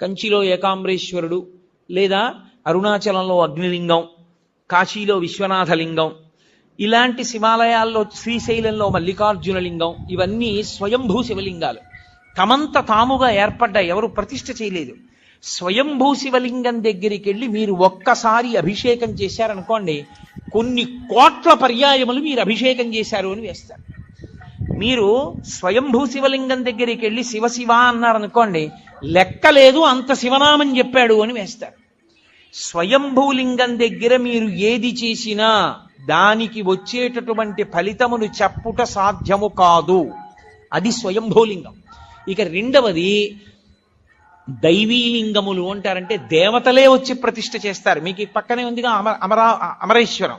కంచిలో ఏకాంబరేశ్వరుడు లేదా అరుణాచలంలో అగ్నిలింగం కాశీలో విశ్వనాథలింగం ఇలాంటి శివాలయాల్లో శ్రీశైలంలో మల్లికార్జున లింగం ఇవన్నీ స్వయంభూ శివలింగాలు. తమంత తాముగా ఏర్పడ్డ ఎవరు ప్రతిష్ఠ చేయలేదు. స్వయంభూ శివలింగం దగ్గరికి వెళ్ళి మీరు ఒక్కసారి అభిషేకం చేశారనుకోండి కొన్ని కోట్ల పర్యాయములు మీరు అభిషేకం చేశారు అని వేస్తారు. మీరు స్వయంభూ శివలింగం దగ్గరికి వెళ్ళి శివ శివ అన్నారనుకోండి లెక్కలేదు అంత శివనామం చెప్పాడు అని వేస్తారు. స్వయంభూలింగం దగ్గర మీరు ఏది చేసినా దానికి వచ్చేటటువంటి ఫలితమును చెప్పుట సాధ్యము కాదు. అది స్వయంభూలింగం ఇక రెండవది దైవీలింగములు అంటారంటే దేవతలే వచ్చి ప్రతిష్ఠ చేస్తారు. మీకు పక్కనే ఉందిగా అమర అమరా అమరేశ్వరం.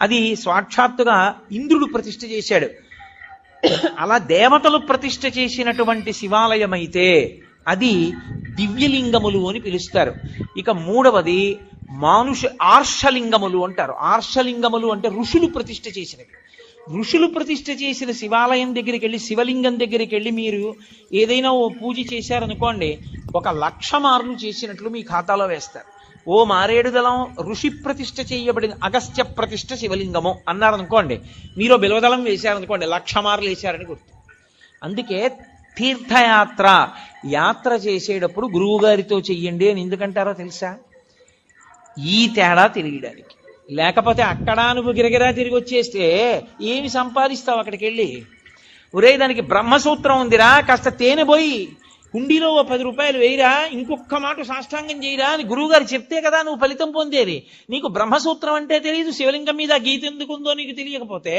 అది సాక్షాత్తుగా ఇంద్రుడు ప్రతిష్ఠ చేశాడు. అలా దేవతలు ప్రతిష్ఠ చేసినటువంటి శివాలయం అయితే అది దివ్యలింగములు అని పిలుస్తారు. ఇక మూడవది మానుష ఆర్షలింగములు అంటారు. ఆర్షలింగములు అంటే ఋషులు ప్రతిష్ఠ చేసినవి. ఋషులు ప్రతిష్ఠ చేసిన శివాలయం దగ్గరికి వెళ్ళి శివలింగం దగ్గరికి వెళ్ళి మీరు ఏదైనా ఓ పూజ చేశారనుకోండి ఒక లక్ష మార్లు చేసినట్లు మీ ఖాతాలో వేస్తారు. ఓ మారేడు దళం ఋషి ప్రతిష్ఠ చేయబడిన అగస్త్య ప్రతిష్ఠ శివలింగము అన్నారనుకోండి మీరు బిల్వదళం వేశారనుకోండి. లక్ష మార్లు వేశారని గుర్తు. అందుకే తీర్థయాత్ర యాత్ర చేసేటప్పుడు గురువుగారితో చెయ్యండి అని ఎందుకంటారో తెలుసా? ఈ తేడా తెలియడానికి. లేకపోతే అక్కడ నువ్వు గిరగిరా తిరిగి వచ్చేస్తే ఏమి సంపాదిస్తావు అక్కడికి వెళ్ళి ఒరే దానికి బ్రహ్మసూత్రం ఉందిరా కాస్త తేనె పోయి హుండీలో ఓ పది రూపాయలు వేయిరా ఇంకొక మాట సాష్టాంగం చేయరా అని గురువుగారు చెప్తే కదా నువ్వు ఫలితం పొందేది. నీకు బ్రహ్మసూత్రం అంటే తెలియదు శివలింగం మీద ఆ గీత ఎందుకుందో నీకు తెలియకపోతే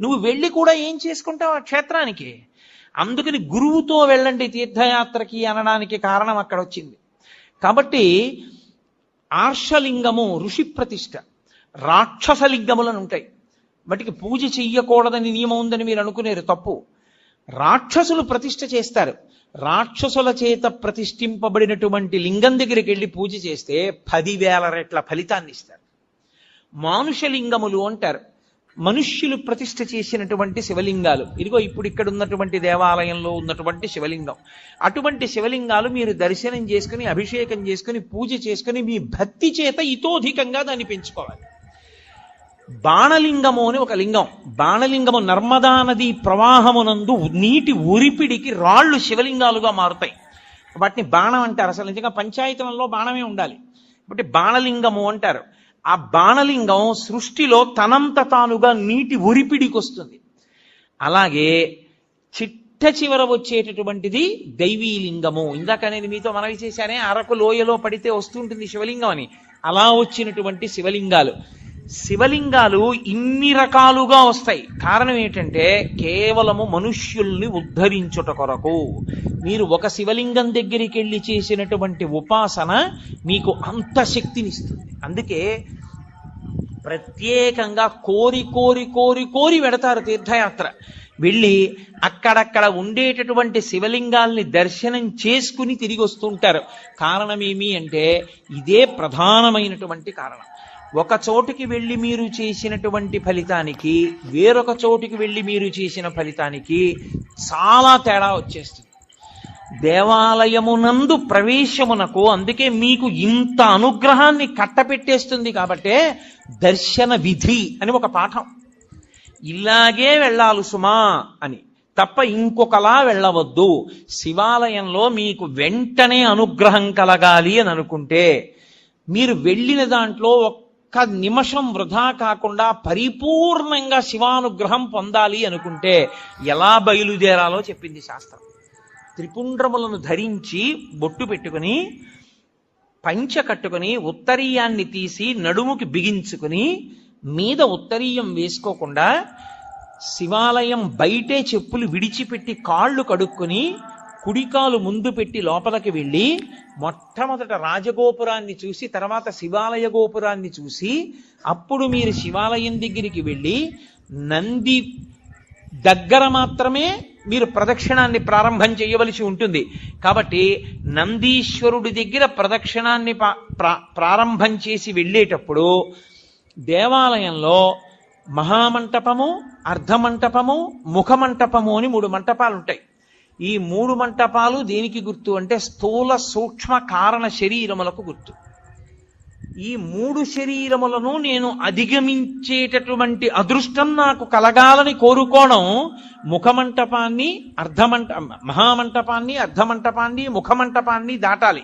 నువ్వు వెళ్ళి కూడా ఏం చేసుకుంటావు ఆ క్షేత్రానికి? అందుకని గురువుతో వెళ్ళండి తీర్థయాత్రకి అనడానికి కారణం అక్కడ వచ్చింది కాబట్టి ఆర్షలింగము ఋషి ప్రతిష్ట రాక్షసలింగములను ఉంటాయి వాటికి పూజ చెయ్యకూడదని నియమం ఉందని మీరు అనుకునేరు తప్పు. రాక్షసులు ప్రతిష్ఠ చేస్తారు. రాక్షసుల చేత ప్రతిష్ఠింపబడినటువంటి లింగం దగ్గరికి వెళ్ళి పూజ చేస్తే పదివేల రెట్ల ఫలితాన్ని ఇస్తారు. మానుషలింగములు అంటారు. మనుష్యులు ప్రతిష్ఠ చేసినటువంటి శివలింగాలు. ఇదిగో ఇప్పుడు ఇక్కడ ఉన్నటువంటి దేవాలయంలో ఉన్నటువంటి శివలింగం. అటువంటి శివలింగాలు మీరు దర్శనం చేసుకుని అభిషేకం చేసుకుని పూజ చేసుకుని మీ భక్తి చేత ఇతోధికంగా దాన్ని పెంచుకోవాలి. బాణలింగము అని ఒక లింగం. బాణలింగము నర్మదా నది ప్రవాహమునందు నీటి ఉరిపిడికి రాళ్ళు శివలింగాలుగా మారుతాయి. వాటిని బాణం అంటారు. అసలు నిజంగా పంచాయతనంలో బాణమే ఉండాలి. కాబట్టి బాణలింగము అంటారు. ఆ బాణలింగం సృష్టిలో తనంత తానుగా నీటి ఉరిపిడికి వస్తుంది అలాగే చిట్ట చివర వచ్చేటటువంటిది దైవీలింగము. ఇందాక నేను మీతో మనవి చేశానే అరకు లోయలో పడితే వస్తుంటుంది శివలింగం అని. అలా వచ్చినటువంటి శివలింగాలు. శివలింగాలు ఇన్ని రకాలుగా వస్తాయి. కారణం ఏంటంటే కేవలము మనుష్యుల్ని ఉద్ధరించుట కొరకు. మీరు ఒక శివలింగం దగ్గరికి వెళ్ళి చేసినటువంటి ఉపాసన మీకు అంత శక్తినిస్తుంది. అందుకే ప్రత్యేకంగా కోరి కోరి కోరి కోరి వెడతారు తీర్థయాత్ర. వెళ్ళి అక్కడక్కడ ఉండేటటువంటి శివలింగాల్ని దర్శనం చేసుకుని తిరిగి వస్తుంటారు. కారణం ఏమి అంటే ఇదే ప్రధానమైనటువంటి కారణం. ఒక చోటుకి వెళ్ళి మీరు చేసినటువంటి ఫలితానికి వేరొక చోటుకి వెళ్ళి మీరు చేసిన ఫలితానికి చాలా తేడా వచ్చేస్తుంది. దేవాలయమునందు ప్రవేశమునకు అందుకే మీకు ఇంత అనుగ్రహాన్ని కట్టపెట్టేస్తుంది కాబట్టే దర్శన విధి అని ఒక పాఠం. ఇలాగే వెళ్ళాలి సుమా అని. తప్ప ఇంకొకలా వెళ్ళవద్దు. శివాలయంలో మీకు వెంటనే అనుగ్రహం కలగాలి అని అనుకుంటే మీరు వెళ్ళిన దాంట్లో ఒక్క నిమిషం వృధా కాకుండా పరిపూర్ణంగా శివానుగ్రహం పొందాలి అనుకుంటే ఎలా బయలుదేరాలో చెప్పింది శాస్త్రం. త్రిపుండ్రములను ధరించి బొట్టు పెట్టుకుని పంచ కట్టుకుని ఉత్తరీయాన్ని తీసి నడుముకి బిగించుకుని మీద ఉత్తరీయం వేసుకోకుండా శివాలయం బయటే చెప్పులు విడిచిపెట్టి కాళ్ళు కడుక్కొని కుడికాలు ముందు పెట్టి లోపలికి వెళ్ళి మొట్టమొదట రాజగోపురాన్ని చూసి తర్వాత శివాలయ గోపురాన్ని చూసి అప్పుడు మీరు శివాలయం దగ్గరికి వెళ్ళి నంది దగ్గర మాత్రమే మీరు ప్రదక్షిణాన్ని ప్రారంభం చేయవలసి ఉంటుంది. కాబట్టి నందీశ్వరుడి దగ్గర ప్రదక్షిణాన్ని పా- ప్రా- ప్రారంభం చేసి వెళ్ళేటప్పుడు దేవాలయంలో మహామంటపము అర్ధమంటపము ముఖమంటపము అని మూడు మంటపాలు ఉంటాయి ఈ మూడు మంటపాలు దేనికి గుర్తు అంటే స్థూల సూక్ష్మ కారణ శరీరములకు గుర్తు. ఈ మూడు శరీరములను నేను అధిగమించేటటువంటి అదృష్టం నాకు కలగాలని కోరుకోవడం ముఖమంటపాన్ని అర్ధమంట మహామంటపాన్ని అర్ధమంటపాన్ని ముఖమంటపాన్ని దాటాలి.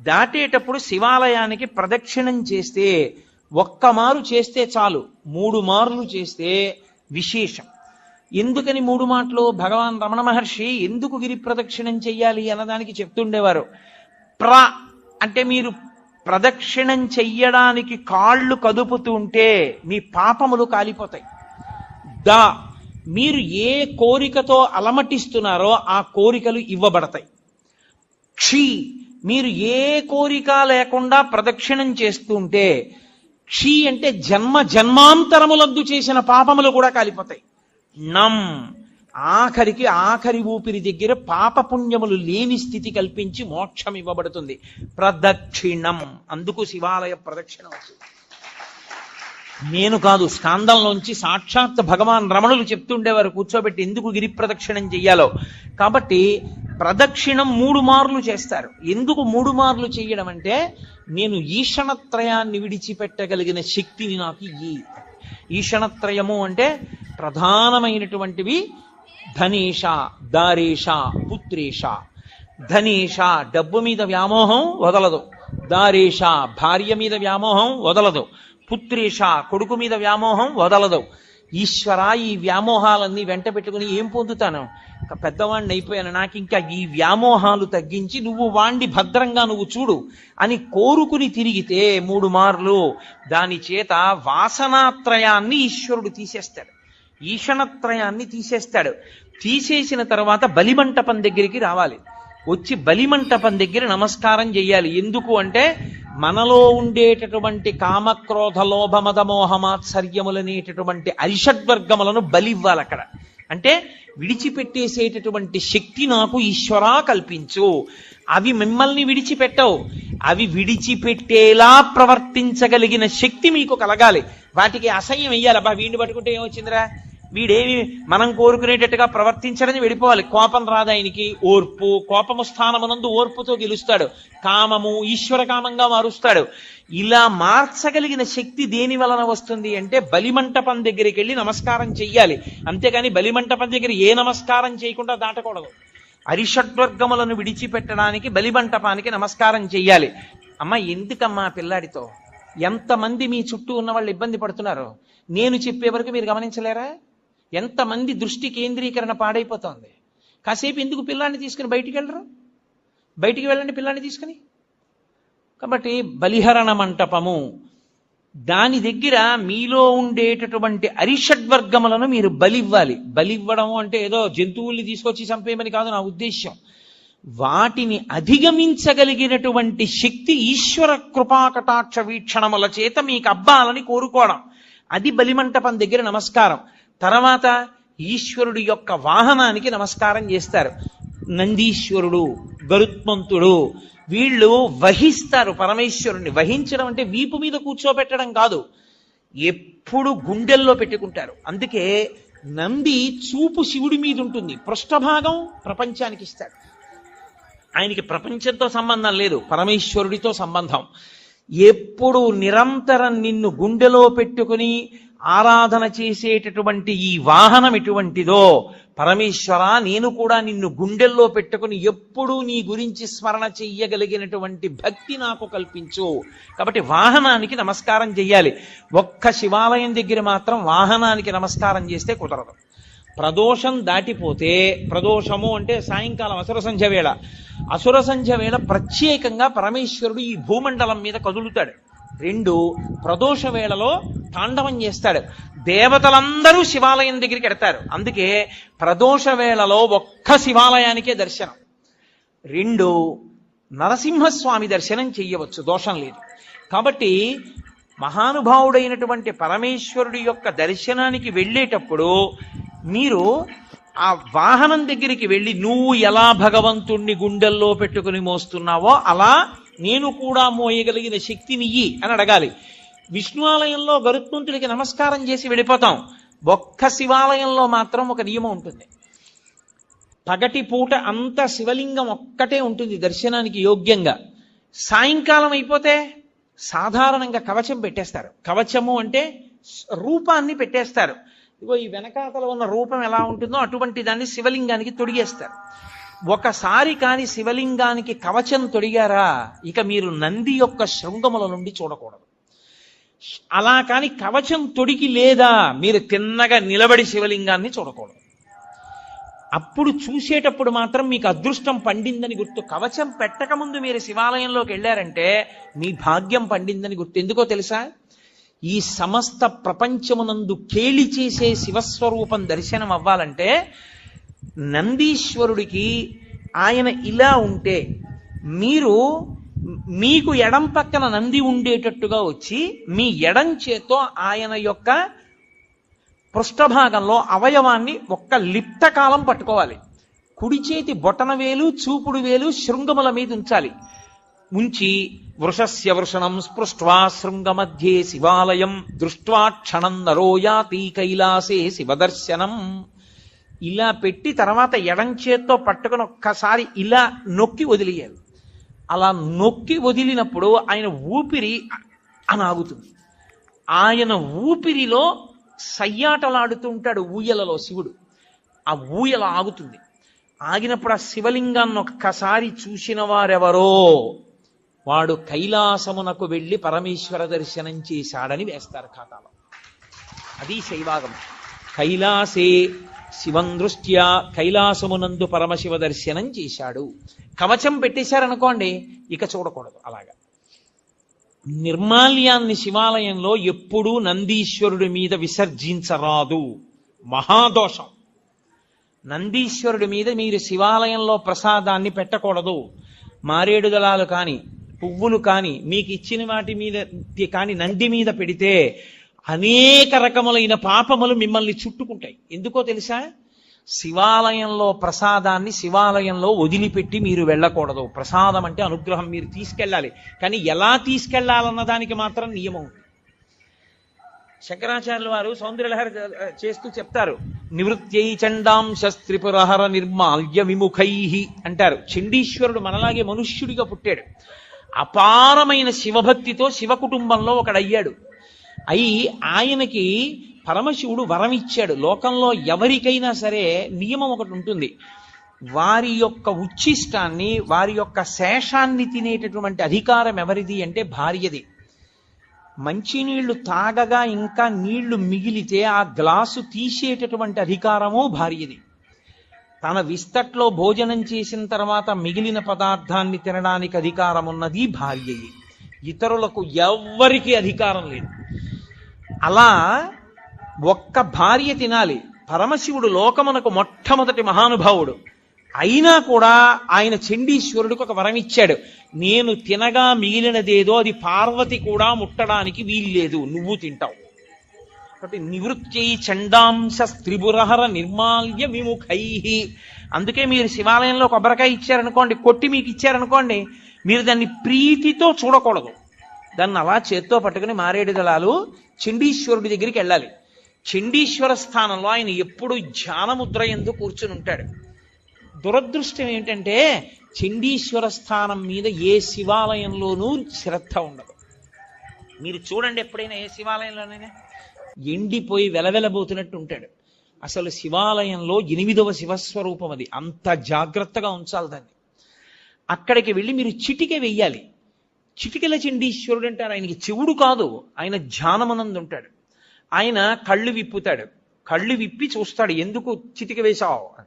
దాటేటప్పుడు శివాలయానికి ప్రదక్షిణం చేస్తే ఒక్క మారు చేస్తే చాలు మూడు మార్లు చేస్తే విశేషం. ఎందుకని మూడు మాటలు? భగవాన్ రమణ మహర్షి ఎందుకు గిరి ప్రదక్షిణం చెయ్యాలి అన్నదానికి చెప్తుండేవారు. ప్ర అంటే మీరు ప్రదక్షిణం చెయ్యడానికి కాళ్ళు కదుపుతుంటే మీ పాపములు కాలిపోతాయి. ద మీరు ఏ కోరికతో అలమటిస్తున్నారో ఆ కోరికలు ఇవ్వబడతాయి. క్షీ మీరు ఏ కోరిక లేకుండా ప్రదక్షిణం చేస్తుంటే క్షీ అంటే జన్మ జన్మాంతరములందు చేసిన పాపములు కూడా కాలిపోతాయి. నం. ఆఖరికి ఆఖరి ఊపిరి దగ్గర పాపపుణ్యములు లేని స్థితి కల్పించి మోక్షం ఇవ్వబడుతుంది. ప్రదక్షిణం. అందుకు శివాలయ ప్రదక్షిణ నేను కాదు స్కాందంలోంచి సాక్షాత్ భగవాన్ రమణులు చెప్తుండేవారు కూర్చోబెట్టి ఎందుకు గిరి ప్రదక్షిణం చెయ్యాలో. కాబట్టి ప్రదక్షిణం మూడు మార్లు చేస్తారు. ఎందుకు మూడు మార్లు చేయడం అంటే నేను ఈషణత్రయాన్ని విడిచిపెట్టగలిగిన శక్తిని నాకు ఈ ఈషణత్రయము అంటే ప్రధానమైనటువంటివి ధనేష దారేష పుత్రేష. ధనేష డబ్బు మీద వ్యామోహం వదలదు. దారీష భార్య మీద వ్యామోహం వదలదు. పుత్రీష కొడుకు మీద వ్యామోహం వదలదు. ఈశ్వర ఈ వ్యామోహాలన్నీ వెంట పెట్టుకుని ఏం పొందుతాను? ఒక పెద్దవాడిని అయిపోయాను. నాకు ఇంకా ఈ వ్యామోహాలు తగ్గించి నువ్వు వాణ్ణి భద్రంగా నువ్వు చూడు అని కోరుకుని తిరిగితే మూడు మార్లు దాని చేత వాసనాత్రయాన్ని ఈశ్వరుడు తీసేస్తాడు. ఈషణత్రయాన్ని తీసేస్తాడు. తీసేసిన తర్వాత బలిమంటపం దగ్గరికి రావాలి. వచ్చి బలిమంటపం దగ్గర నమస్కారం చెయ్యాలి ఎందుకు అంటే మనలో ఉండేటటువంటి కామక్రోధ లోభ మదమోహమాత్సర్యములనేటటువంటి అరిషడ్వర్గములను బలివ్వాలి అక్కడ. అంటే విడిచిపెట్టేసేటటువంటి శక్తి నాకు ఈశ్వరా కల్పించు. అవి మిమ్మల్ని విడిచిపెట్టవు. అవి విడిచిపెట్టేలా ప్రవర్తించగలిగిన శక్తి మీకు కలగాలి. వాటికి అసహ్యం వెయ్యాలి. అబ్బా వీడిని పట్టుకుంటే ఏమొచ్చిందిరా? వీడేమి మనం కోరుకునేటట్టుగా ప్రవర్తించడని వెళ్ళిపోవాలి కోపం రాదు ఆయనకి. ఓర్పు కోపము స్థానమునందు ఓర్పుతో గెలుస్తాడు. కామము ఈశ్వర కామంగా మారుస్తాడు. ఇలా మార్చగలిగిన శక్తి దేని వలన వస్తుంది అంటే బలిమంటపం దగ్గరికి వెళ్ళి నమస్కారం చెయ్యాలి. అంతేకాని బలిమంటపం దగ్గర ఏ నమస్కారం చేయకుండా దాటకూడదు. అరిషడ్వర్గములను విడిచిపెట్టడానికి బలిమంటపానికి నమస్కారం చెయ్యాలి. అమ్మ ఎందుకమ్మా పిల్లాడితో? ఎంతమంది మీ చుట్టూ ఉన్న వాళ్ళు ఇబ్బంది పడుతున్నారు? నేను చెప్పే వరకు మీరు గమనించలేరా? ఎంతమంది దృష్టి కేంద్రీకరణ పాడైపోతోంది? కాసేపు ఎందుకు పిల్లాన్ని తీసుకుని బయటికి వెళ్ళరు? బయటికి వెళ్ళండి పిల్లాన్ని తీసుకుని. కాబట్టి బలిహరణ మంటపము దాని దగ్గర మీలో ఉండేటటువంటి అరిషడ్వర్గములను మీరు బలివ్వాలి. బలివ్వడం అంటే ఏదో జంతువుల్ని తీసుకొచ్చి చంపేయమని కాదు నా ఉద్దేశ్యం. వాటిని అధిగమించగలిగినటువంటి శక్తి ఈశ్వర కృపాకటాక్ష వీక్షణముల చేత మీకు అబ్బాలని కోరుకోవడం. అది బలిమంటపం దగ్గర నమస్కారం. తర్వాత ఈశ్వరుడి యొక్క వాహనానికి నమస్కారం చేస్తారు. నందీశ్వరుడు గరుత్మంతుడు వీళ్ళు వహిస్తారు. పరమేశ్వరుణ్ణి వహించడం అంటే వీపు మీద కూర్చోబెట్టడం కాదు. ఎప్పుడు గుండెల్లో పెట్టుకుంటారు. అందుకే నంది చూపు శివుడి మీద ఉంటుంది. పృష్ఠభాగం ప్రపంచానికి ఇస్తాడు. ఆయనకి ప్రపంచంతో సంబంధం లేదు. పరమేశ్వరుడితో సంబంధం. ఎప్పుడు నిరంతరం నిన్ను గుండెలో పెట్టుకుని ఆరాధన చేసేటటువంటి ఈ వాహనం ఎటువంటిదో పరమేశ్వర నేను కూడా నిన్ను గుండెల్లో పెట్టుకుని ఎప్పుడూ నీ గురించి స్మరణ చెయ్యగలిగినటువంటి భక్తి నాకు కల్పించు. కాబట్టి వాహనానికి నమస్కారం చెయ్యాలి. ఒక్క శివాలయం దగ్గర మాత్రం వాహనానికి నమస్కారం చేస్తే కుదరదు. ప్రదోషం దాటిపోతే ప్రదోషము అంటే సాయంకాలం అసుర సంధ్య వేళ. అసుర సంధ్య వేళ ప్రత్యేకంగా పరమేశ్వరుడు ఈ భూమండలం మీద కదులుతాడు. రెండు ప్రదోష వేళలో తాండవం చేస్తాడు. దేవతలందరూ శివాలయం దగ్గరికి ఎడతారు. అందుకే ప్రదోష వేళలో ఒక్క శివాలయానికే దర్శనం. రెండు నరసింహస్వామి దర్శనం చెయ్యవచ్చు దోషం లేదు. కాబట్టి మహానుభావుడైనటువంటి పరమేశ్వరుడి యొక్క దర్శనానికి వెళ్ళేటప్పుడు మీరు ఆ వాహనం దగ్గరికి వెళ్ళి నువ్వు ఎలా భగవంతుణ్ణి గుండెల్లో పెట్టుకుని మోస్తున్నావో అలా నేను కూడా మోయగలిగిన శక్తినియ్యి అని అడగాలి. విష్ణువాలయంలో గరుత్మంతుడికి నమస్కారం చేసి వెళ్ళిపోతాం. ఒక్క శివాలయంలో మాత్రం ఒక నియమం ఉంటుంది. పగటి పూట అంత శివలింగం ఒక్కటే ఉంటుంది దర్శనానికి యోగ్యంగా. సాయంకాలం అయిపోతే సాధారణంగా కవచం పెట్టేస్తారు. కవచము అంటే రూపాన్ని పెట్టేస్తారు. ఇగో ఈ వెనకాతల ఉన్న రూపం ఎలా ఉంటుందో అటువంటి దాన్ని శివలింగానికి తొడిగేస్తారు. ఒకసారి కాని శివలింగానికి కవచం తొడిగారా ఇక మీరు నంది యొక్క శృంగముల నుండి చూడకూడదు. అలా కాని కవచం తొడిగి లేదా మీరు తిన్నగా నిలబడి శివలింగాన్ని చూడకూడదు. అప్పుడు చూసేటప్పుడు మాత్రం మీకు అదృష్టం పండిందని గుర్తు. కవచం పెట్టకముందు మీరు శివాలయంలోకి వెళ్ళారంటే మీ భాగ్యం పండిందని గుర్తు. ఎందుకో తెలుసా? ఈ సమస్త ప్రపంచమునందు కేలి చేసే శివస్వరూపం దర్శనం అవ్వాలంటే నందీశ్వరుడికి ఆయన ఇలా ఉంటే మీరు మీకు ఎడం పక్కన నంది ఉండేటట్టుగా వచ్చి మీ ఎడం చేత్తో ఆయన యొక్క పృష్ఠభాగంలో అవయవాన్ని ఒక్క లిప్త కాలం పట్టుకోవాలి. కుడి చేతి బొటన వేలు చూపుడు వేలు శృంగముల మీద ఉంచాలి. ఉంచి వృషస్య వృషణం స్పృష్ట్వా శృంగమధ్యే శివాలయం దృష్ట్వా క్షణం నరోయాతి కైలాసే శివదర్శనం. ఇలా పెట్టి తర్వాత ఎడం చేత్తో పట్టుకుని ఒక్కసారి ఇలా నొక్కి వదిలేయాలి. అలా నొక్కి వదిలినప్పుడు ఆయన ఊపిరి అని ఆగుతుంది ఆయన ఊపిరిలో సయ్యాటలాడుతుంటాడు ఊయలలో శివుడు. ఆ ఊయల ఆగుతుంది. ఆగినప్పుడు ఆ శివలింగాన్ని ఒక్కసారి చూసిన వారెవరో వాడు కైలాసమునకు వెళ్ళి పరమేశ్వర దర్శనం చేశాడని వేస్తారు ఖాతాలో. అది శైవాగం కైలాసే శివం దృష్ట్యా కైలాసమునందు పరమశివ దర్శనం చేశాడు. కవచం పెట్టేశారనుకోండి ఇక చూడకూడదు అలాగా. నిర్మాల్యాన్ని శివాలయంలో ఎప్పుడూ నందీశ్వరుడి మీద విసర్జించరాదు. మహాదోషం. నందీశ్వరుడి మీద మీరు శివాలయంలో ప్రసాదాన్ని పెట్టకూడదు. మారేడు దళాలు కాని పువ్వులు కాని మీకు ఇచ్చిన వాటి మీద కాని నంది మీద పెడితే అనేక రకములైన పాపములు మిమ్మల్ని చుట్టుకుంటాయి. ఎందుకో తెలుసా? శివాలయంలో ప్రసాదాన్ని శివాలయంలో వదిలిపెట్టి మీరు వెళ్ళకూడదు. ప్రసాదం అంటే అనుగ్రహం మీరు తీసుకెళ్ళాలి. కానీ ఎలా తీసుకెళ్ళాలన్న దానికి మాత్రం నియమం ఉంది. వారు సౌందర్యలహరి చేస్తూ చెప్తారు. నివృత్యై చండాం శస్త్రిపురహర నిర్మాల్య విముఖై అంటారు. చండీశ్వరుడు మనలాగే మనుష్యుడిగా పుట్టాడు. అపారమైన శివభక్తితో శివ కుటుంబంలో ఒకడయ్యాడు. అయి ఆయనకి పరమశివుడు వరం ఇచ్చాడు లోకంలో ఎవరికైనా సరే నియమం ఒకటి ఉంటుంది. వారి యొక్క ఉచ్ఛిష్టాన్ని వారి యొక్క శేషాన్ని తినేటటువంటి అధికారం ఎవరిది అంటే భార్యది. మంచినీళ్ళు తాగగా ఇంకా నీళ్ళు మిగిలితే ఆ గ్లాసు తీసేటటువంటి అధికారము భార్యది. తన విస్తట్లో భోజనం చేసిన తర్వాత మిగిలిన పదార్థాన్ని తినడానికి అధికారం ఉన్నది భార్యది. ఇతరులకు ఎవ్వరికీ అధికారం లేదు. అలా ఒక్క భార్య తినాలి. పరమశివుడు లోకమునకు మొట్టమొదటి మహానుభావుడు. అయినా కూడా ఆయన చండీశ్వరుడికి ఒక వరం ఇచ్చాడు. నేను తినగా మిగిలినదేదో అది పార్వతి కూడా ముట్టడానికి వీల్లేదు. నువ్వు తింటావు. కాబట్టి నివృత్యై చండాంశ త్రిపురహర నిర్మాల్య విముఖై. అందుకే మీరు శివాలయంలో కొబ్బరికాయ ఇచ్చారనుకోండి కొట్టి మీకు ఇచ్చారనుకోండి మీరు దాన్ని ప్రీతితో చూడకూడదు. దాన్ని అలా చేత్తో పట్టుకుని మారేడు దళాలు చండీశ్వరుడి దగ్గరికి వెళ్ళాలి. చండీశ్వర స్థానంలో ఆయన ఎప్పుడు ధ్యానముద్ర ఎందు కూర్చుని ఉంటాడు. దురదృష్టం ఏంటంటే చండీశ్వర స్థానం మీద ఏ శివాలయంలోనూ శ్రద్ధ ఉండదు. మీరు చూడండి ఎప్పుడైనా ఏ శివాలయంలోనైనా. ఎండిపోయి వెలవెలబోతున్నట్టు ఉంటాడు. అసలు శివాలయంలో ఎనిమిదవ శివస్వరూపం అది. అంత జాగ్రత్తగా ఉంచాలి దాన్ని. అక్కడికి వెళ్ళి మీరు చిటిక వెయ్యాలి. చిటికల చండీశ్వరుడు అంటారు ఆయనకి చెవుడు కాదు. ఆయన ధ్యానమనందు ఉంటాడు ఆయన కళ్ళు విప్పుతాడు. కళ్ళు విప్పి చూస్తాడు. ఎందుకు చిటిక వేశావు? అని.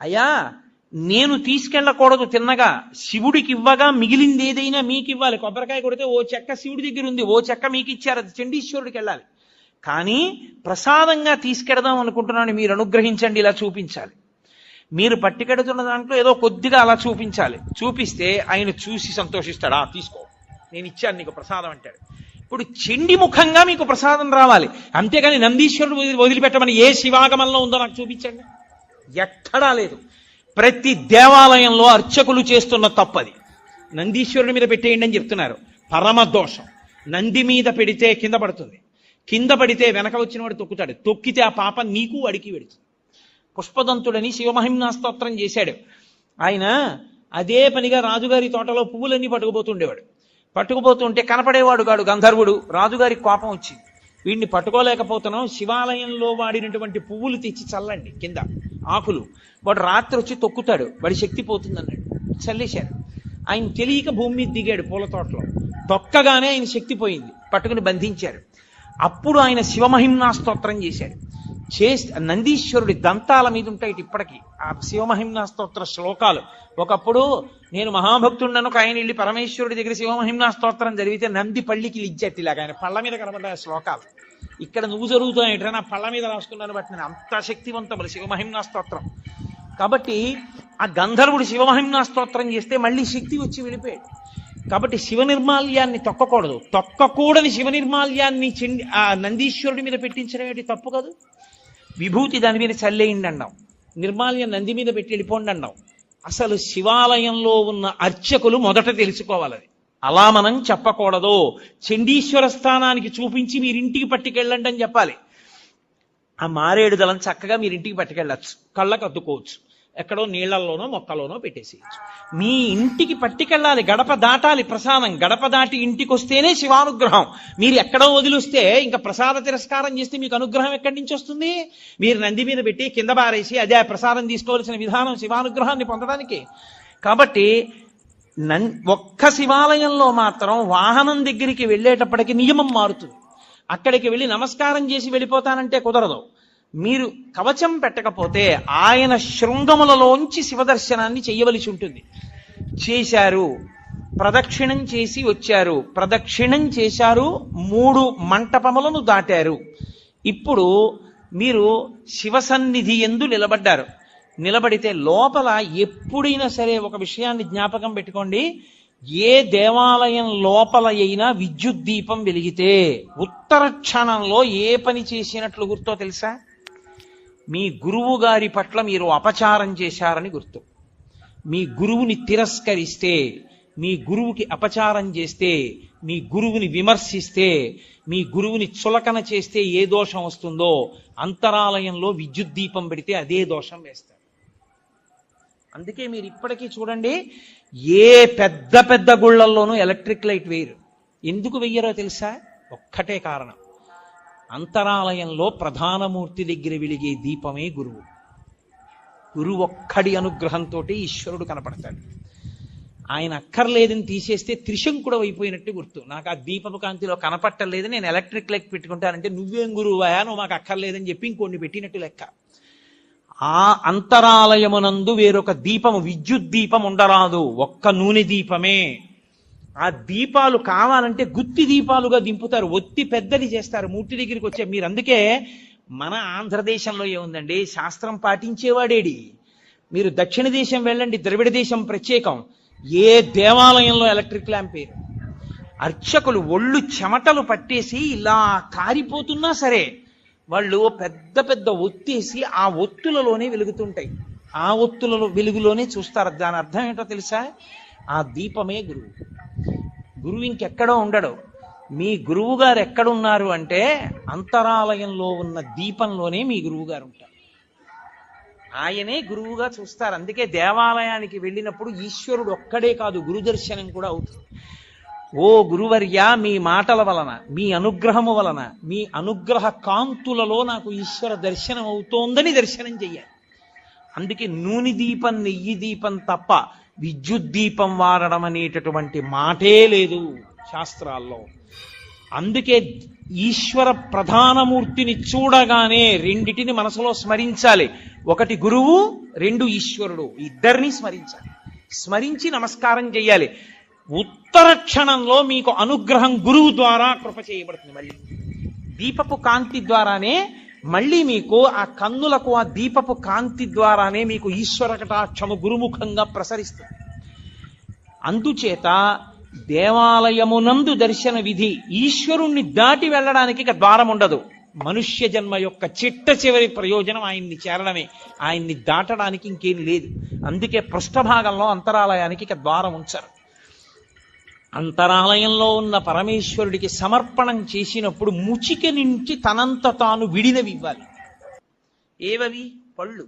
అయ్యా నేను తీసుకెళ్ళకూడదు తిన్నగా. శివుడికి ఇవ్వగా మిగిలింది ఏదైనా మీకు ఇవ్వాలి కొబ్బరికాయ కొడితే ఓ చెక్క శివుడి దగ్గర ఉంది ఓ చెక్క మీకు ఇచ్చారు అది చండీశ్వరుడికి వెళ్ళాలి కానీ ప్రసాదంగా తీసుకెడదాం అనుకుంటున్నాను. మీరు అనుగ్రహించండి. ఇలా చూపించాలి. మీరు పట్టుకెడుతున్న దాంట్లో ఏదో కొద్దిగా అలా చూపించాలి. చూపిస్తే ఆయన చూసి సంతోషిస్తాడా? తీసుకో. నేను ఇచ్చాను నీకు ప్రసాదం అంటాడు. ఇప్పుడు చెండి ముఖంగా మీకు ప్రసాదం రావాలి. అంతేగాని నందీశ్వరుడు వదిలి- వదిలిపెట్టమని ఏ శివాగమంలో ఉందో నాకు చూపించండి. ఎక్కడా లేదు. ప్రతి దేవాలయంలో అర్చకులు చేస్తున్న తప్పది. నందీశ్వరుడి మీద పెట్టేయండి అని చెప్తున్నారు. పరమ దోషం. నంది మీద పెడితే కింద పడుతుంది. కింద పడితే వెనక వచ్చిన వాడు తొక్కుతాడు. తొక్కితే ఆ పాప నీకు అడిగి పెడుతుంది. పుష్పదంతుడని శివమహిమ్నా స్తోత్రం చేశాడు. ఆయన అదే పనిగా రాజుగారి తోటలో పువ్వులన్నీ పట్టుకుపోతుండేవాడు. పట్టుకుపోతుంటే కనపడేవాడు కాడు గంధర్వుడు. రాజుగారికి కోపం వచ్చింది. వీడిని పట్టుకోలేకపోతున్నాం. శివాలయంలో వాడినటువంటి పువ్వులు తెచ్చి చల్లండి కింద. ఆకులు. వాడు రాత్రి వచ్చి తొక్కుతాడు. వాడి శక్తి పోతుంది అన్నాడు చల్లేశారు. ఆయన తెలియక భూమి మీద దిగాడు పూల తోటలో. తొక్కగానే ఆయన శక్తి పోయింది. పట్టుకుని బంధించారు. అప్పుడు ఆయన శివమహిమ్నా స్తోత్రం చేశాడు. చే నందీశ్వరుడి దంతాల మీద ఉంటాయి ఇప్పటికీ. ఆ శివమహిమ్నా స్తోత్ర శ్లోకాలు. ఒకప్పుడు నేను మహాభక్తుడను ఒక ఆయన వెళ్ళి పరమేశ్వరుడి దగ్గర శివమహిమ్నా స్తోత్రం జరిగితే నంది పళ్ళికి ఇలాగ ఆయన పళ్ళ మీద కనబడ్డాయి శ్లోకాలు. ఇక్కడ నువ్వు జరుగుతాయంటే నా పళ్ళ మీద రాసుకున్నాను బట్టి నేను అంత శక్తివంతములు శివమహిమ్నా స్తోత్రం. కాబట్టి ఆ గంధర్వుడు శివమహిమ్నా స్తోత్రం చేస్తే మళ్ళీ శక్తి వచ్చి వెళ్ళిపోయాడు కాబట్టి శివ నిర్మాల్యాన్ని తొక్కకూడదు. తొక్కకూడని శివ నిర్మాల్యాన్ని చెండి ఆ నందీశ్వరుడి మీద పెట్టించడం ఏంటి? తప్పు కాదు. విభూతి దాని మీద చల్లేయండి అన్నాం. నిర్మాల్యం నంది మీద పెట్టి వెళ్ళిపోండి అన్నాం. అసలు శివాలయంలో ఉన్న అర్చకులు మొదట తెలుసుకోవాలి. అది అలా మనం చెప్పకూడదు. చండీశ్వర స్థానానికి చూపించి మీరింటికి పట్టుకెళ్ళండి అని చెప్పాలి. ఆ మారేడు దళం చక్కగా మీరింటికి పట్టుకెళ్ళచ్చు. కళ్ళకు అద్దుకోవచ్చు ఎక్కడో నీళ్ళలోనో మొక్కలోనో పెట్టేసేయచ్చు. మీ ఇంటికి పట్టుకెళ్ళాలి గడప దాటాలి ప్రసాదం. గడప దాటి ఇంటికి వస్తేనే శివానుగ్రహం. మీరు ఎక్కడో వదిలిస్తే ఇంకా ప్రసాద తిరస్కారం చేస్తే మీకు అనుగ్రహం ఎక్కడి నుంచి వస్తుంది? మీరు నంది మీద పెట్టి కింద బారేసి అదే ప్రసాదం తీసుకోవాల్సిన విధానం శివానుగ్రహాన్ని పొందడానికి. కాబట్టి నన్ ఒక్క శివాలయంలో మాత్రం వాహనం దగ్గరికి వెళ్ళేటప్పటికి నియమం మారుతుంది. అక్కడికి వెళ్ళి నమస్కారం చేసి వెళ్ళిపోతానంటే కుదరదు. మీరు కవచం పెట్టకపోతే ఆయన శృంగములలోంచి శివదర్శనాన్ని చేయవలసి ఉంటుంది. చేశారు ప్రదక్షిణం చేసి వచ్చారు. ప్రదక్షిణం చేశారు మూడు మంటపములను దాటారు. ఇప్పుడు మీరు శివసన్నిధి ఎందు నిలబడ్డారు. నిలబడితే లోపల ఎప్పుడైనా సరే ఒక విషయాన్ని జ్ఞాపకం పెట్టుకోండి. ఏ దేవాలయం లోపల అయినా విద్యుత్ దీపం వెలిగితే ఉత్తర క్షణంలో ఏ పని చేసినట్లు గుర్తో తెలుసా? మీ గురువు గారి పట్ల మీరు అపచారం చేశారని గుర్తు. మీ గురువుని తిరస్కరిస్తే మీ గురువుకి అపచారం చేస్తే మీ గురువుని విమర్శిస్తే మీ గురువుని చులకన చేస్తే ఏ దోషం వస్తుందో అంతరాలయంలో విద్యుత్ దీపం పెడితే అదే దోషం వేస్తారు. అందుకే మీరు ఇప్పటికీ చూడండి ఏ పెద్ద పెద్ద గుళ్ళల్లోనూ ఎలక్ట్రిక్ లైట్ వేయరు. ఎందుకు వెయ్యరో తెలుసా? ఒక్కటే కారణం. అంతరాలయంలో ప్రధానమూర్తి దగ్గర వెలిగే దీపమే గురువు. గురువు ఒక్కడి అనుగ్రహంతో ఈశ్వరుడు కనపడతాడు. ఆయన అక్కర్లేదని తీసేస్తే త్రిశంకుడు అయిపోయినట్టు గుర్తు. నాకు ఆ దీపపు కాంతిలో కనపట్టలేదు నేను ఎలక్ట్రిక్ లెక్క పెట్టుకుంటానంటే నువ్వేం గురువు నువ్వు మాకు అక్కర్లేదని చెప్పి ఇంకొన్ని పెట్టినట్టు లెక్క. ఆ అంతరాలయమునందు వేరొక దీపము విద్యుత్ దీపం ఉండరాదు. ఒక్క నూనె దీపమే. ఆ దీపాలు కావాలంటే గుత్తి దీపాలుగా దింపుతారు. ఒత్తి పెద్దది చేస్తారు. మూర్తి దగ్గరికి వచ్చే మీరు అందుకే మన ఆంధ్రదేశంలో ఏముందండి? శాస్త్రం పాటించేవాడేడి. మీరు దక్షిణ దేశం వెళ్ళండి ద్రవిడ దేశం ప్రత్యేకం. ఏ దేవాలయంలో ఎలక్ట్రిక్ ల్యాంప్ పేరు అర్చకులు ఒళ్ళు చెమటలు పట్టేసి ఇలా కారిపోతున్నా సరే వాళ్ళు పెద్ద పెద్ద ఒత్తేసి ఆ ఒత్తులలోనే వెలుగుతుంటాయి. ఆ ఒత్తులలో వెలుగులోనే చూస్తారు. దాని అర్థం ఏంటో తెలుసా? ఆ దీపమే గురువు. గురువు ఇంకెక్కడో ఉండడు. మీ గురువు గారు ఎక్కడున్నారు అంటే అంతరాలయంలో ఉన్న దీపంలోనే మీ గురువు గారు ఉంటారు. ఆయనే గురువుగా చూస్తారు. అందుకే దేవాలయానికి వెళ్ళినప్పుడు ఈశ్వరుడు ఒక్కడే కాదు గురు దర్శనం కూడా అవుతుంది. ఓ గురువర్య మీ మాటల వలన మీ అనుగ్రహము వలన మీ అనుగ్రహ కాంతులలో నాకు ఈశ్వర దర్శనం అవుతోందని దర్శనం చెయ్యాలి. అందుకే నూనె దీపం నెయ్యి దీపం తప్ప విద్యుత్ దీపం వాడడం అనేటటువంటి మాటే లేదు శాస్త్రాల్లో. అందుకే ఈశ్వర ప్రధానమూర్తిని చూడగానే రెండిటిని మనసులో స్మరించాలి. ఒకటి గురువు రెండు ఈశ్వరుడు. ఇద్దరిని స్మరించాలి. స్మరించి నమస్కారం చేయాలి ఉత్తర క్షణంలో మీకు అనుగ్రహం గురువు ద్వారా కృప చేయబడుతుంది మళ్ళీ. దీపపు కాంతి ద్వారానే మళ్ళీ మీకు ఆ కన్నులకు ఆ దీపపు కాంతి ద్వారానే మీకు ఈశ్వర కటాక్షము గురుముఖంగా ప్రసరిస్తుంది. అందుచేత దేవాలయమునందు దర్శన విధి ఈశ్వరుణ్ణి దాటి వెళ్ళడానికి ఇక ద్వారం ఉండదు. మనుష్య జన్మ యొక్క చిట్ట చివరి ప్రయోజనం ఆయన్ని చేరడమే. ఆయన్ని దాటడానికి ఇంకేం లేదు. అందుకే పృష్ఠభాగంలో అంతరాలయానికి ఇక ద్వారం ఉంచరు. అంతరాలయంలో ఉన్న పరమేశ్వరుడికి సమర్పణం చేసినప్పుడు ముచిక నుంచి తనంత తాను విడినవి ఇవ్వాలి ఏవవి? పళ్ళు.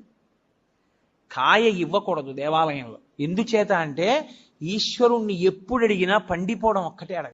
కాయ ఇవ్వకూడదు దేవాలయంలో. ఎందుచేత అంటే ఈశ్వరుణ్ణి ఎప్పుడు అడిగినా పండిపోవడం ఒక్కటే అడగ